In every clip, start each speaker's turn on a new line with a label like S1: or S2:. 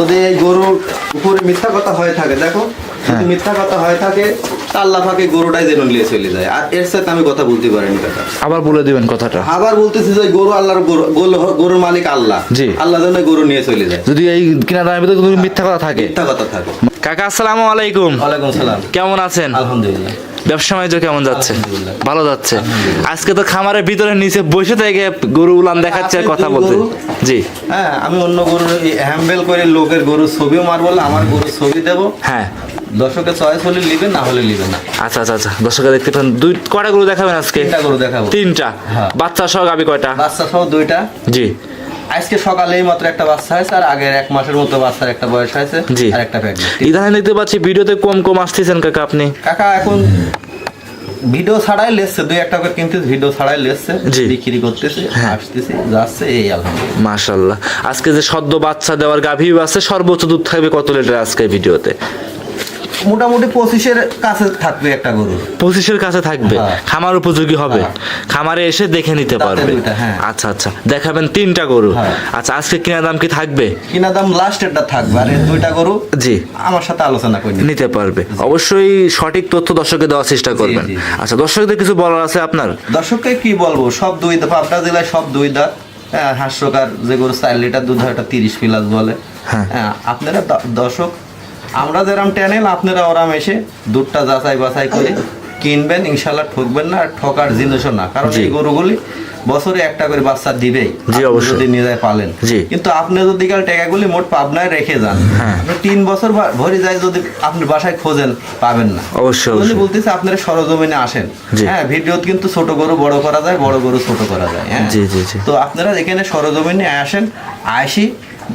S1: যদি এই গরুর উপরে মিথ্যা কথা হয়ে থাকে। দেখো যদি মিথ্যা কথা হয়ে থাকে আল্লাহ পাকে গরুটাই যেন নিয়ে চলে যায়। আর এর সাথে আমি কথা বলতে পারিনি কথা
S2: আবার বলে দিবেন কথাটা।
S1: আবার বলতেছি যে গরু আল্লাহর গরু গরু- গরুর মালিক আল্লাহ।
S2: জি।
S1: আল্লাহ যেন গরু নিয়ে চলে যায়।
S2: যদি এই কিনা দামের ভিতরে কোনো মিথ্যা কথা থাকে।
S1: মিথ্যা কথা থাকে।
S2: কাকা আসসালামু আলাইকুম।
S1: ওয়ালাইকুম সালাম।
S2: কেমন আছেন?
S1: আলহামদুলিল্লাহ।
S2: ব্যবসা বাণিজ্য কেমন যাচ্ছে? ভালো যাচ্ছে। আজকে তো খামারের ভিতরে নিচে বসে থেকে গরু উলান দেখাচ্ছে কথা বলতে। জি।
S1: হ্যাঁ আমি অন্য গরু হ্যাম্বেল করে লোকের গরুর ছবিও মারবো আমার গরুর ছবি দেবো।
S2: হ্যাঁ।
S1: দর্শকের চয়েস হলে নিবে না হলে নিবে না।
S2: আচ্ছা আচ্ছা আচ্ছা। দর্শকরা দেখতে পান দুই কয়টা গরু দেখাবেন আজকে?
S1: তিনটা গরু দেখাবো।
S2: তিনটা।
S1: হ্যাঁ।
S2: বাচ্চা সহ গাবি কয়টা?
S1: বাচ্চা সহ দুইটা।
S2: জি।
S1: আজকে সকালেই মাত্র একটা বাচ্চা হয়েছে আর আগের এক মাসের মতো বাচ্চার একটা বয়স হয়েছে
S2: জি।
S1: আর একটা প্রেগনেন্ট
S2: ইদানিং দেখতে পাচ্ছি ভিডিওতে কম কম আসতেছেন কাকা আপনি।
S1: কাকা এখন ভিডিও ছাড়াই লেসছে দুই একটা করে কিনতে ভিডিও ছাড়াই লেসছে
S2: জি।
S1: বিক্রি করতেছে
S2: হ্যাঁ।
S1: আসতেছে যাচ্ছে এই আলহামদুলিল্লাহ।
S2: মাশাল্লাহ আজকে যে সদ্য বাচ্চা দেওয়ার গাভী আছে সর্বোচ্চ দুধ থাকবে কত লিটার আজকে ভিডিওতে?
S1: মোটামুটি পঁচিশের কাছে থাকবে একটা গরু।
S2: পঁচিশের কাছে থাকবে?
S1: হ্যাঁ।
S2: খামার উপযোগী হবে?
S1: হ্যাঁ।
S2: খামারে এসে দেখে নিতে পারবে।
S1: হ্যাঁ।
S2: আচ্ছা আচ্ছা। দেখাবেন তিনটা গরু। আচ্ছা আজকে কিনা দাম কি থাকবে?
S1: কিনা দাম লাস্টেরটা থাকবে। আর দুইটা গরু
S2: জি।
S1: আমার সাথে আলোচনা করে
S2: নিতে পারবে। অবশ্যই সঠিক তথ্য দর্শককে দেওয়ার চেষ্টা করবেন। আচ্ছা দর্শকদের কিছু বলার আছে আপনার?
S1: দর্শককে কি বলব? সব দুই দাঁত পাবনা জেলায় সব দুই দাঁত হাস্যকার যে গরু চার লিটার দুধ হয় তিরিশ প্লাস বলে।
S2: হ্যাঁ।
S1: আপনারা দর্শক আমরা যেরাম ট্যানেল আপনারা ওরাম এসে দুধটা যাচাই বাছাই করে কিনবেন ইনশাল্লাহ ঠকবেন না আর ঠকার জিনিসও না কারণ এই গরুগুলি বছরে একটা করে বাচ্চা দিবেই
S2: জি, অবশ্যই।
S1: যদি নিজে পালেন কিন্তু আপনি যদি কাল টাকাগুলি মোট পাবনায় রেখে যান
S2: হ্যাঁ।
S1: তিন বছর ভরে যায় যদি আপনি বাসায় খোঁজেন পাবেন না
S2: অবশ্যই।
S1: বলতেছে আপনারা সরজমিনে আসেন হ্যাঁ ভিডিওত কিন্তু ছোট গরু বড় করা যায় বড় গরু ছোট করা যায় হ্যাঁ। তো আপনারা এখানে সরজমিনে আসেন আসি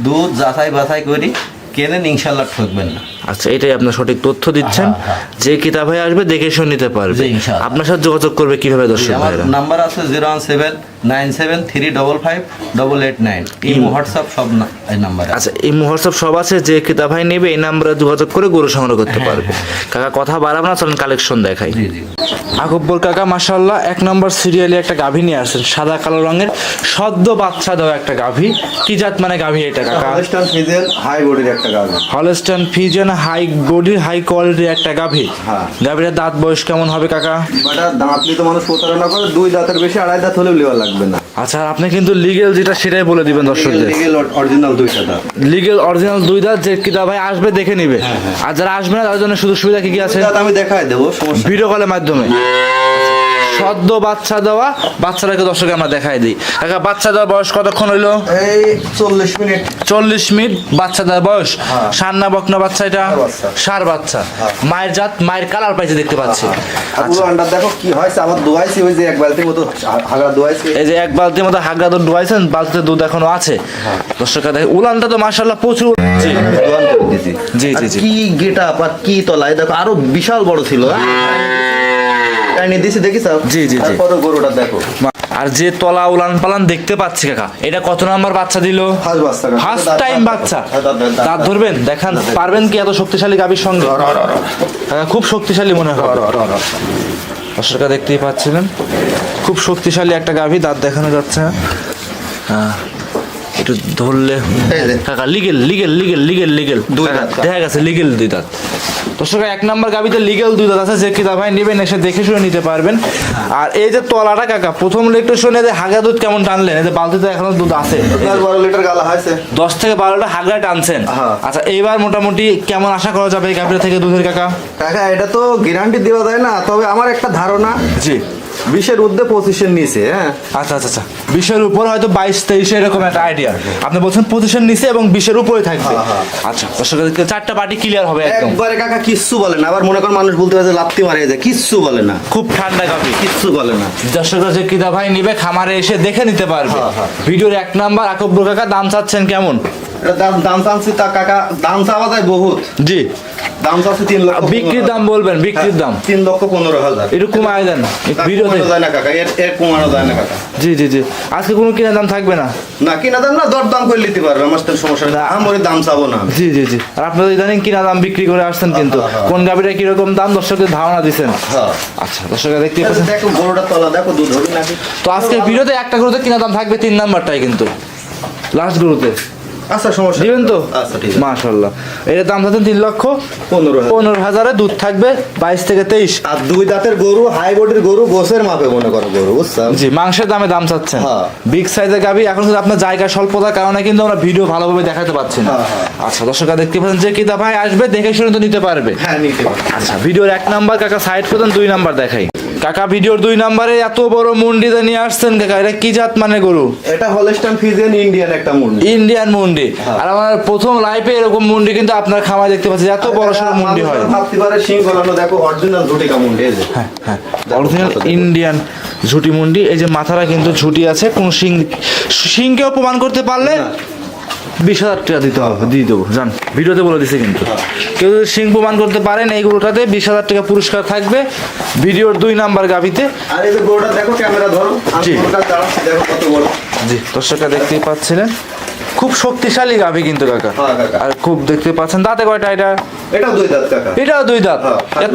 S1: দুধ যাচাই বাছাই করি কেনেন ইনশাল্লাহ ঠকবেন না।
S2: আচ্ছা এটাই আপনার সঠিক তথ্য দিচ্ছেন।
S1: হ্যাঁ, হ্যাঁ।
S2: যে কিতাব ভাই আসবে দেখে শুনে নিতে পারবে। আপনার সাথে যোগাযোগ করবে কীভাবে দর্শক
S1: আমার
S2: ভাইরা?
S1: নাম্বার আছে zero one seven nine seven three double five double eight nine. এই হোয়াটসঅ্যাপ সব এই নাম্বার আছে।
S2: আচ্ছা এই হোয়াটসঅ্যাপ সব আছে যে কিতাব ভাই নেবে এই নাম্বারে যোগাযোগ করে গরু সংগ্রহ করতে
S1: হ্যাঁ,
S2: পারবে। কাকা কথা বাড়াবো না চলেন কালেকশন দেখাই।
S1: জি জি।
S2: আকব্বর কাকা মাসাল্লাহ এক নম্বর সিরিয়ালে একটা গাভী নিয়ে আসছেন সাদা কালো রঙের সদ্য বাচ্চা দেওয়া একটা গাভী। কি জাত মানে গাভী এটা কাকা?
S1: ওয়েস্টার্ন ফিজেন হাই বডির একটা গাছ
S2: Holstein Friesian high body high কোয়ালিটির একটা গাভী।
S1: হ্যাঁ।
S2: গাভীর দাঁত বয়স কেমন হবে কাকা?
S1: বাটা দাঁত তো মানুষ প্রতারণা করে দুই দাঁতের বেশি আড়াই দাঁত হলেও লেওয়া লাগবে না।
S2: আচ্ছা আপনি কিন্তু লিগেল যেটা সেটাই বলে দিবেন দর্শকদের।
S1: লিগেল অরিজিনাল দুই দাঁত।
S2: লিগেল অরিজিনাল দুই দাঁত যে কিতা ভাই আসবে দেখে নিবে। আর যারা আসবে না তাদের জন্য সুযোগ সুবিধা কি কি আছে?
S1: দাঁত আমি দেখাই দেবো
S2: ভিডিও কলের মাধ্যমে। সদ্য বাচ্চা দেওয়া বাচ্চাটাকে দর্শকে আমরা দেখাই দিই। কাকা বাচ্চা দেওয়ার বয়স কতক্ষণ হইল?
S1: এই চল্লিশ মিনিট।
S2: চল্লিশ মিনিট বাচ্চা দেওয়ার বয়স?
S1: হ্যাঁ।
S2: সার না বকনা বাচ্চা এটা? সার বাচ্চা। মায়ের জাত মায়ের কালার পাইছে দেখতে পাচ্ছি।
S1: পুরো আন্ডার দেখো কি হয়েছে আমার দোয়াইছি ওই যে এক বালতির মতো হাগড়া দোয়াইছি।
S2: এই যে এক বালতির মধ্যে হাগড়া দুধ ডুবাইছেন বালতিতে দুধ এখনও আছে।
S1: হ্যাঁ।
S2: দর্শক দেখে উলানটা তো মার্শাল্লাহ প্রচুর জি জি, জি।
S1: কি গেটা আর কি তলায় দেখো আরও বিশাল বড় ছিল। দিছি দেখিস
S2: জি, জি, জি।
S1: গরুটা দেখো।
S2: আর যে তলা উলান পালান দেখতে পাচ্ছি কাকা এটা কত নাম্বার বাচ্চা দিল?
S1: ফার্স্ট
S2: টাইম বাচ্চা।
S1: দাঁত,
S2: ধরবেন? দেখান পারবেন কি এত শক্তিশালী গাভীর সঙ্গে? খুব শক্তিশালী মনে হয়। দর্শকরা দেখতেই পাচ্ছিলেন? খুব শক্তিশালী একটা গাভী দাঁত দেখানো যাচ্ছে। হ্যাঁ, একটু ধরলে কাকা লিগেল লিগেল লিগেল লিগেল লিগেল
S1: দুই দাঁত।
S2: দেখা গেছে লিগেল দুই দাঁত। দর্শক এক নাম্বার গাবিতে লিগেল দুই দাঁত আছে যে কিতা ভাই নেবেন এসে দেখে শুনে নিতে পারবেন। আর এই যে তলাটা কাকা প্রথম লিটার শুনে যে হাগা দুধ কেমন টানলেন? এই যে বালতিতে এখনও দুধ আছে।
S1: দশ বারো লিটার গালা হয়েছে।
S2: দশ থেকে বারোটা হাগা টানছেন।
S1: হ্যাঁ।
S2: আচ্ছা এইবার মোটামুটি কেমন আশা করা যাবে এই গাবিটা থেকে দুধের কাকা?
S1: কাকা এটা তো গ্যারান্টি দেওয়া যায় না তবে আমার একটা ধারণা।
S2: জি।
S1: বিশের ঊর্ধ্বে পঁচিশের নিচে হ্যাঁ?
S2: আচ্ছা আচ্ছা আচ্ছা। বিশের উপর হয়তো বাইশ তেইশে এরকম একটা আইডিয়া আপনি বলছেন পজিশন নিচে এবং বিশের উপরে থাকবে।
S1: হ্যাঁ, হ্যাঁ।
S2: আচ্ছা দর্শকদের চারটা পার্টি ক্লিয়ার হবে
S1: একবারে কাকা কিচ্ছু বলে না। আবার মনে করেন মানুষ বলতে পারে যে লাপ্তি মারে যায় কিচ্ছু বলে না।
S2: খুব ঠান্ডা গাভী
S1: কিচ্ছু বলে না।
S2: দর্শকরা যে কিদা ভাই নিবে? খামারে এসে দেখে নিতে পারবে।
S1: হ্যাঁ, হ্যাঁ।
S2: ভিডিওর এক নাম্বার আকব্বর কাকা দাম চাচ্ছেন কেমন?
S1: এটা দাম দাম চাচ্ছি তা কাকা দাম চাওয়া যায় বহুত।
S2: জি।
S1: দাম চাচ্ছি তিন লক্ষ
S2: বিক্রির দাম বলবেন বিক্রির দাম।
S1: তিন লক্ষ পনেরো হাজার।
S2: একটু কমায় দেন
S1: যায় না কাকা এর এর কমানো যায় না কাকা।
S2: জি জি জি। আজকে কোনো কিনা দাম থাকবে না?
S1: না কিনা দাম না দর দাম করে নিতে পারবে আমার তো সমস্যা নেই। আমার দাম চাবো না
S2: জি জি জি। আর আপনারা ইদানিং কিনা দাম বিক্রি করে আসছেন কিন্তু।
S1: হ্যাঁ, হ্যাঁ।
S2: কোন গাভিটা কীরকম দাম দর্শকদের ধারণা দিচ্ছেন
S1: হ্যাঁ।
S2: আচ্ছা দর্শকরা দেখতে পাচ্ছেন।
S1: দেখো গরুটা তলা দেখো দুধ হবে নাকি।
S2: তো আজকে ভিডিওতে একটা গরুতে কিনা দাম থাকবে তিন নাম্বারটাই কিন্তু। লাস্ট গরুতে।
S1: আচ্ছা সমস্যা।
S2: দিবেন তো?
S1: আচ্ছা ঠিক আছে।
S2: মাশাল্লাহ এর দাম থাকছে তিন লক্ষ
S1: পনেরো
S2: পনেরো হাজারে দুধ থাকবে বাইশ থেকে তেইশ।
S1: আর দুই দাঁতের গরু হাই বডির গরু গোসের মাপে মনে করো গরু বুঝছ
S2: জি মাংসের দামে দাম চাচ্ছেন। বিগ সাইজের গাবি এখন কিন্তু আপনার জায়গা স্বল্পতার কারণে কিন্তু আমরা ভিডিও ভালোভাবে দেখাতে পাচ্ছি না।
S1: হ্যাঁ, হ্যাঁ।
S2: আচ্ছা দর্শকরা দেখতে পাচ্ছেন যে কিতা ভাই আসবে দেখে শুনে তো নিতে পারবে।
S1: হ্যাঁ নিতে
S2: আচ্ছা ভিডিওর এক নাম্বার কাকা সাইড করতেন দুই নাম্বার দেখাই। কাকা ভিডিওর দুই নাম্বারে এত বড় মুন্ডিতে নিয়ে আসছেন কাকা এটা কি জাত মানে গরু?
S1: এটা হলস্টাইন ফিজিয়ান ইন্ডিয়ান একটা মুন্ডি।
S2: ইন্ডিয়ান মুন্ডি।
S1: হ্যাঁ।
S2: আর আমার প্রথম লাইফে এরকম মুন্ডি কিন্তু আপনার খামার দেখতে পাচ্ছি এত বড় সড়ো মুন্ডি হয়।
S1: ভাবতে পারে সিং গলানো দেখো অরিজিনাল ঝুটিকা মুন্ডি এই যে।
S2: হ্যাঁ হ্যাঁ। অরিজিনাল ইন্ডিয়ান ঝুটি মুন্ডি এই যে মাথাটা কিন্তু ঝুটি আছে কোন সিং সিংকেও প্রমাণ করতে পারলে। বিশ হাজার টাকা দিতে হবে দিয়ে দেবো জান। ভিডিওতে বলে দিছে কিন্তু। কেউ যদি সিং প্রমাণ করতে পারেন এই গরুটাতে বিশ হাজার টাকা পুরস্কার থাকবে ভিডিওর দুই নাম্বার গাভিতে।
S1: আর এই যে গরুটা দেখো ক্যামেরা ধরো।
S2: জি।
S1: গরুটা চালাচ্ছি দেখো কত বড়।
S2: জি দর্শকরা দেখতেই পাচ্ছিলেন। খুব শক্তিশালী গাভি কিন্তু কাকা।
S1: হ্যাঁ,
S2: আর খুব দেখতে পাচ্ছেন দাঁতে কয়টা এটা?
S1: এটা দুই দাঁত কাকা।
S2: এটাও দুই দাঁত?
S1: হ্যাঁ।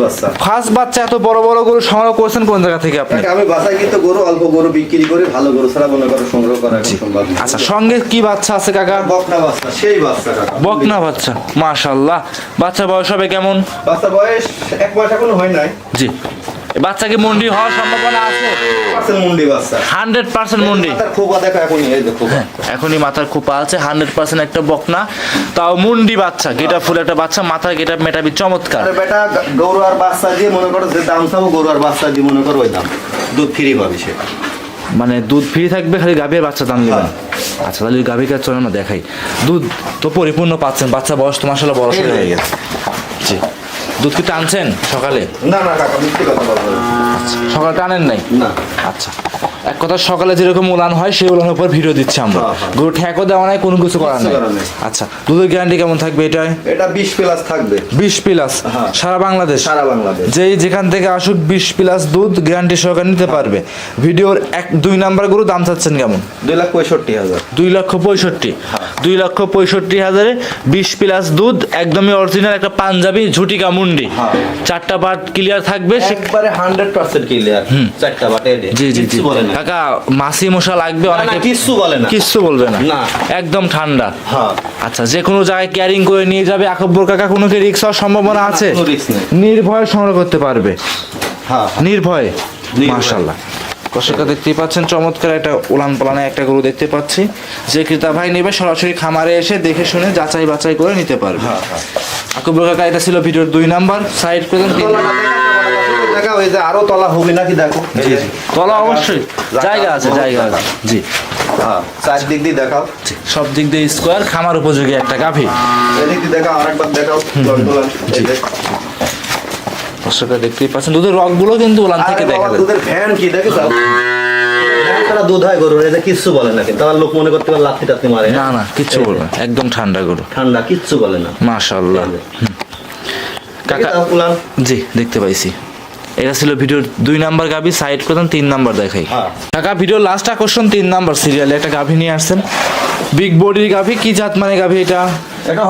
S2: ফার্স্ট বাচ্চা। এত বড় বড় গরু সংগ্রহ করছেন কোন জায়গা থেকে আপনি?
S1: কাকা, আমি বাসায় কিন্তু গরু অল্প গরু বিক্রি করে ভালো গরু ছাড়া মনে করো সংগ্রহ করা সম্ভব
S2: আচ্ছা সঙ্গে কি বাচ্চা আছে কাকা?
S1: বকনা বাচ্চা সেই বাচ্চা কাকা।
S2: বকনা বাচ্চা মাশাল্লাহ বাচ্চা বয়স হবে কেমন?
S1: বাচ্চা বয়স এক মাস এখনও হয় নাই।
S2: জি। এ বাচ্চাকে মন্ডি হওয়ার সম্ভাবনা আছে?
S1: মুন্ডি বাচ্চা।
S2: হান্ড্রেড পার্সেন্ট মন্ডি।
S1: খোপা দেখো এখনই এই দেখো
S2: এখনই মাথার খোপা আছে হান্ড্রেড পার্সেন্ট একটা বকনা। তাও মুন্ডি বাচ্চা গেটা ফুল একটা বাচ্চা মাথার গেটা মেটাবি চমৎকার।
S1: বেটা গরু আর বাচ্চা দিয়ে মনে করো যে দাম চাবো গরু আর বাচ্চা দিয়ে মনে করো ওই দাম। দুধ ফ্রি পাবি সে।
S2: মানে দুধ ফ্রি থাকবে খালি গাভীর বাচ্চা দাম নেবেন আচ্ছা তাহলে গাভীর কাছে চলে না দেখাই। দুধ তো পরিপূর্ণ পাচ্ছেন বাচ্চা বয়স তো মাসাল্লাহ বড় হয়ে গেছে। জি। দুধ কি টানছেন সকালে?
S1: না না কাকা মিথ্যে কথা বলব
S2: সকালে টানেন নাই?
S1: না।
S2: আচ্ছা। এক কথা সকালে যেরকম উলান হয় সেই উলানের উপর ভিডিও দিচ্ছি আমরা।
S1: হ্যাঁ, হ্যাঁ।
S2: গরু ঠেকও দেওয়া নাই কোনো কিছু করার নাই। আচ্ছা দুধের গ্যারান্টি কেমন থাকবে এটায়?
S1: এটা বিশ প্লাস থাকবে।
S2: বিশ প্লাস
S1: হ্যাঁ।
S2: সারা বাংলাদেশ?
S1: সারা বাংলাদেশ।
S2: যেই যেখান থেকে আসুক বিশ প্লাস দুধ গ্যারান্টি সহকারে নিতে পারবে। ভিডিওর এক দুই নাম্বার গরু দাম চাচ্ছেন কেমন?
S1: দুই লাখ পঁয়ষট্টি হাজার।
S2: দুই লক্ষ পঁয়ষট্টি। দুই লক্ষ পঁয়ষট্টি হাজারে বিশ প্লাস দুধ একদমই অরিজিনাল একটা পাঞ্জাবি ঝুটিকা মুন্ডি
S1: হ্যাঁ।
S2: চারটা পার্ট ক্লিয়ার থাকবে
S1: একবারে হান্ড্রেড পার্সেন্ট ক্লিয়ার চারটা বাটে এনে।
S2: জি জি জি। কাকা মাসি মশা লাগবে অনেকে
S1: কিচ্ছু বলে না।
S2: কিচ্ছু বলবে না। একদম ঠান্ডা।
S1: হ্যাঁ।
S2: আচ্ছা যে কোনো জায়গায় ক্যারিং করে নিয়ে যাবে আকব্বর কাকা কোনো কি রিক্স হওয়ার সম্ভাবনা আছে। নির্ভয়ে সংগ্রহ করতে পারবে।
S1: হ্যাঁ।
S2: নির্ভয়ে? দর্শকরা দেখতেই পাচ্ছেন চমৎকার একটা উলান পালানে একটা গরু দেখতে পাচ্ছি। যে ক্রেতা ভাই নেবে সরাসরি খামারে এসে দেখে শুনে যাচাই বাছাই করে নিতে পারবে।
S1: হ্যাঁ হ্যাঁ।
S2: আকবর কাকা এটা ছিল ভিডিওর দুই নাম্বার। সাইড করে
S1: ওই যে আরও তলা হবে নাকি দেখো?
S2: জি জি। তলা অবশ্যই। জায়গা আছে জায়গা আছে। জি।
S1: হ্যাঁ চারদিক দিয়ে দেখাও।
S2: সব দিক দিয়ে স্কোয়ার খামার উপযোগী একটা গাভী।
S1: এদিক দিয়ে দেখাও আরেকবার।
S2: দর্শকরা দেখতেই পাচ্ছেন দুধের রকগুলো কিন্তু উলান থেকে দেখা যায়।
S1: দুধের ফ্যান কি দেখে যাও তারা দুধ হয় গরুর এটা কিচ্ছু বলে না কিন্তু। আমার লোক মনে করতে পারে মারে।
S2: না না কিচ্ছু না, একদম ঠান্ডা গরু।
S1: ঠান্ডা কিচ্ছু বলে না।
S2: মাশাল্লাহ কাকা
S1: কাকা
S2: জি দেখতে পাইছি। এটা ছিল ভিডিওর দুই নাম্বার গাভি সাইড করতাম তিন নাম্বার দেখাই।
S1: টাকা
S2: কাকা ভিডিওর লাস্ট আকর্ষণ তিন নাম্বার সিরিয়ালে একটা গাভি নিয়ে আসছেন। বিগ বডির গাভি কি জাত মানে গাভি এটা?
S1: এটা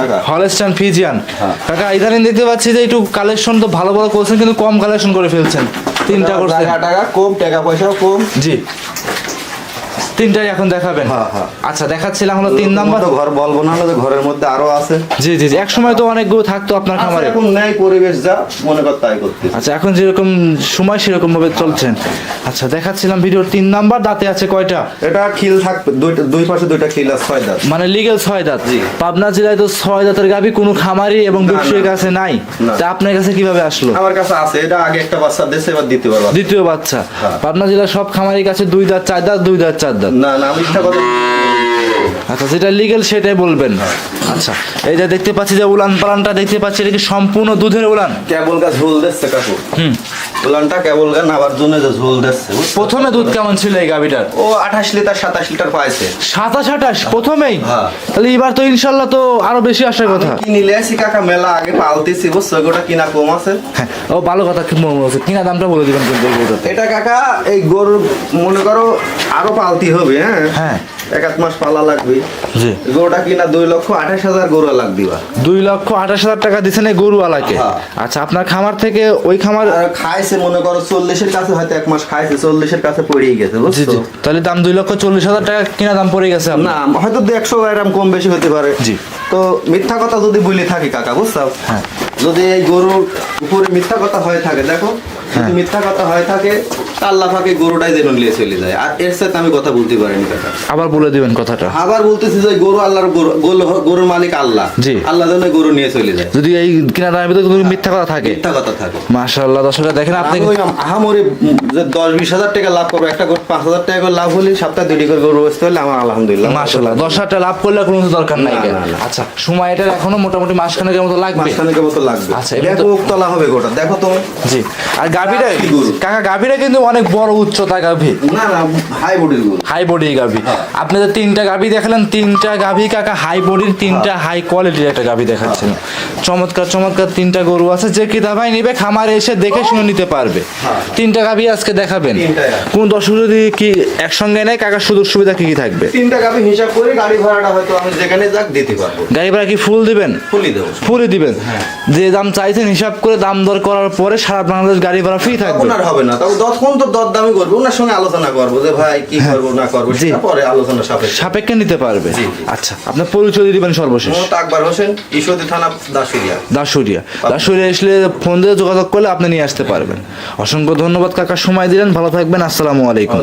S1: কাকা।
S2: হলস্টান ফিজিয়ান
S1: হ্যাঁ।
S2: কাকা ইদানিং দেখতে পাচ্ছি যে একটু কালেকশন তো ভালো ভালো করছেন কিন্তু কম কালেকশন করে ফেলছেন। তিনটা করছেন।
S1: টাকা টাকা কম টাকা পয়সা কম।
S2: জি। তিনটাই এখন দেখাবেন।
S1: হ্যাঁ, হ্যাঁ।
S2: আচ্ছা দেখাচ্ছিলাম হলো তিন নাম্বার।
S1: ঘর বলব না যে ঘরের মধ্যে আরও আছে।
S2: জি জি এক সময় তো অনেকগুলো থাকতো আপনার খামারে।
S1: এখন নেই পরিবেশ যা মনে কর তাই করতে
S2: আচ্ছা এখন যেরকম সময় সেরকম ভাবে চলছেন। আচ্ছা দেখাচ্ছিলাম ভিডিওর তিন নাম্বার দাঁতে আছে কয়টা?
S1: এটা খিল থাকবে দুইটা দুই পাশে দুইটা খিল আছে ছয় দাঁত।
S2: মানে লিগেল ছয় দাঁত।
S1: জি।
S2: পাবনা জেলায় তো ছয় দাঁতের গাভি কোনো খামারি এবং ব্যবসায়ীর কাছে নাই। তা আপনার কাছে কীভাবে আসলো?
S1: আমার কাছে আছে এটা আগে একটা বাচ্চা দিয়েছে এবার দ্বিতীয়বার
S2: দ্বিতীয় বাচ্চা।
S1: হ্যাঁ।
S2: পাবনা জেলার সব খামারির কাছে দুই দাঁত চার দাঁত দুই দাঁত চার দাঁত।
S1: না না কথা
S2: আচ্ছা যেটা লিগেল সেটাই বলবেন। আচ্ছা এই যে দেখতে পাচ্ছি যে উলান পালানটা দেখতে পাচ্ছি এটা কি সম্পূর্ণ দুধের উলান?
S1: কেবল গাছ ঝোল দিচ্ছে কাকু।
S2: হুম।
S1: উলানটা কেবল গা নাবার জন্য যে ঝোল দিচ্ছে
S2: প্রথমে দুধ কেমন ছিল এই গাভিটার?
S1: ও আঠাশ লিটার সাতাশ লিটার পাইছে।
S2: সাতাশ আঠাশ প্রথমেই?
S1: হ্যাঁ।
S2: তাহলে এবার তো ইনশাল্লাহ তো আরও বেশি আসার কথা।
S1: আমি কি নিলে আসি কাকা মেলা আগে পালতেছি বুঝছ? ওটা কিনা কম আছে।
S2: হ্যাঁ ও ভালো কথা কি মনে হচ্ছে কিনা দামটা বলে দিবেন কিন্তু
S1: এটা কাকা এই গরু মনে করো আরও পালতি হবে হ্যাঁ?
S2: হ্যাঁ।
S1: এক আধ মাস পালা লাগবে।
S2: জি।
S1: গরুটা কিনা দুই লক্ষ আঠাশ হাজার গরু লাগবে বা
S2: দুই লক্ষ আঠাশ হাজার টাকা দিচ্ছেন এই গরুওয়ালাকে।
S1: হ্যাঁ।
S2: আচ্ছা আপনার খামার থেকে ওই খামার
S1: খাইছে মনে করো চল্লিশের কাছে হয়তো এক মাস খাইছে চল্লিশের কাছে পড়েই গেছে
S2: জি জি। তাহলে দাম দুই লক্ষ চল্লিশ হাজার টাকা কিনা দাম পড়ে গেছে
S1: না হয়তো দু একশো গ্রাম কম বেশি হতে পারে।
S2: জি।
S1: তো মিথ্যা কথা যদি বলে থাকি কাকা বুঝছ?
S2: হ্যাঁ।
S1: যদি এই গরুর উপরে মিথ্যা কথা হয়ে থাকে দেখো
S2: হ্যাঁ।
S1: মিথ্যা কথা হয়ে থাকে তা আল্লাহ পাকে গরুটাই যেন নিয়ে চলে যায়। আর এর সাথে আমি কথা বলতে পারিনি কাকা
S2: আবার বলে দিবেন কথাটা।
S1: আবার বলতেছি যে গরু আল্লাহর গরু গরু- গরুর মালিক আল্লাহ।
S2: জি।
S1: আল্লাহ যেন গরু নিয়ে চলে যায়।
S2: যদি এই কিনা দামের ভিতরে কোনো মিথ্যা কথা থাকে।
S1: মিথ্যা কথা থাকে।
S2: মাশাআল্লাহ দর্শকরা দেখেন আপনি
S1: আহামরি যে হাজার টাকা লাভ করব একটা গরু পাঁচ হাজার টাকা লাভ হলে সপ্তাহে দুটি করে গরু বেচতে হলে আমার আলহামদুলিল্লাহ।
S2: মাশাআল্লাহ দশ হাজার টাকা লাভ করলে কোনো দরকার নাই। আচ্ছা সময় এটার এখনও মোটামুটি মাসখানেকের মতো লাগবে?
S1: মাঝখানে মতো লাগবে।
S2: আচ্ছা, তো-
S1: উকতলা হবে গোটা। দেখো তুমি
S2: জি। আর
S1: গরু?
S2: কাকা গাভিটা কিন্তু অনেক বড় উচ্চতা গাভি।
S1: হাই বডির
S2: হাই বডি গাভি। আপনি যে তিনটা গাভি দেখালেন তিনটা গাভি কাকা হাই বডির তিনটা হাই কোয়ালিটির একটা গাভি দেখাচ্ছেন। চমৎকার চমৎকার তিনটা গরু আছে যে কি দাভাই নিবে খামারে এসে দেখে শুনে নিতে পারবে।
S1: হ্যাঁ।
S2: তিনটা গাভি আজকে দেখাবেন। কোন দর্শক যদি কি একসঙ্গে নেয় কাকার সুযোগ সুবিধা কি কি থাকবে?
S1: তিনটা গাভি হিসাব করে গাড়ি ভাড়াটা হয়তো আমি যেখানে যাক দিতে পারব।
S2: গাড়ি ভাড়া কি ফুল দিবেন?
S1: ফুলি দেবো।
S2: ফুলই দিবেন? যে দাম চাইছেন হিসাব করে দাম দর করার পরে সারা বাংলাদেশ গাড়ি ভাড়া ফ্রি থাকবে।
S1: হবে না তখন তো দরদামি করব ওনার সঙ্গে আলোচনা করব যে ভাই কি করব না করব সেটা পরে আলোচনা সাপেক্ষে।
S2: সাপেক্ষে নিতে পারবে। আচ্ছা আপনার পরিচয় দিবেন সর্বশেষ।
S1: মোহাম্মদ আকবর হোসেন ঈশ্বরদী থানা দাসুরিয়া
S2: দাসুরিয়া দাসুরিয়া আসলে ফোন দিয়ে যোগাযোগ করলে আপনি নিয়ে আসতে পারবেন। অসংখ্য ধন্যবাদ কাকা। সময় দিলেন ভালো থাকবেন। আসসালামু আলাইকুম।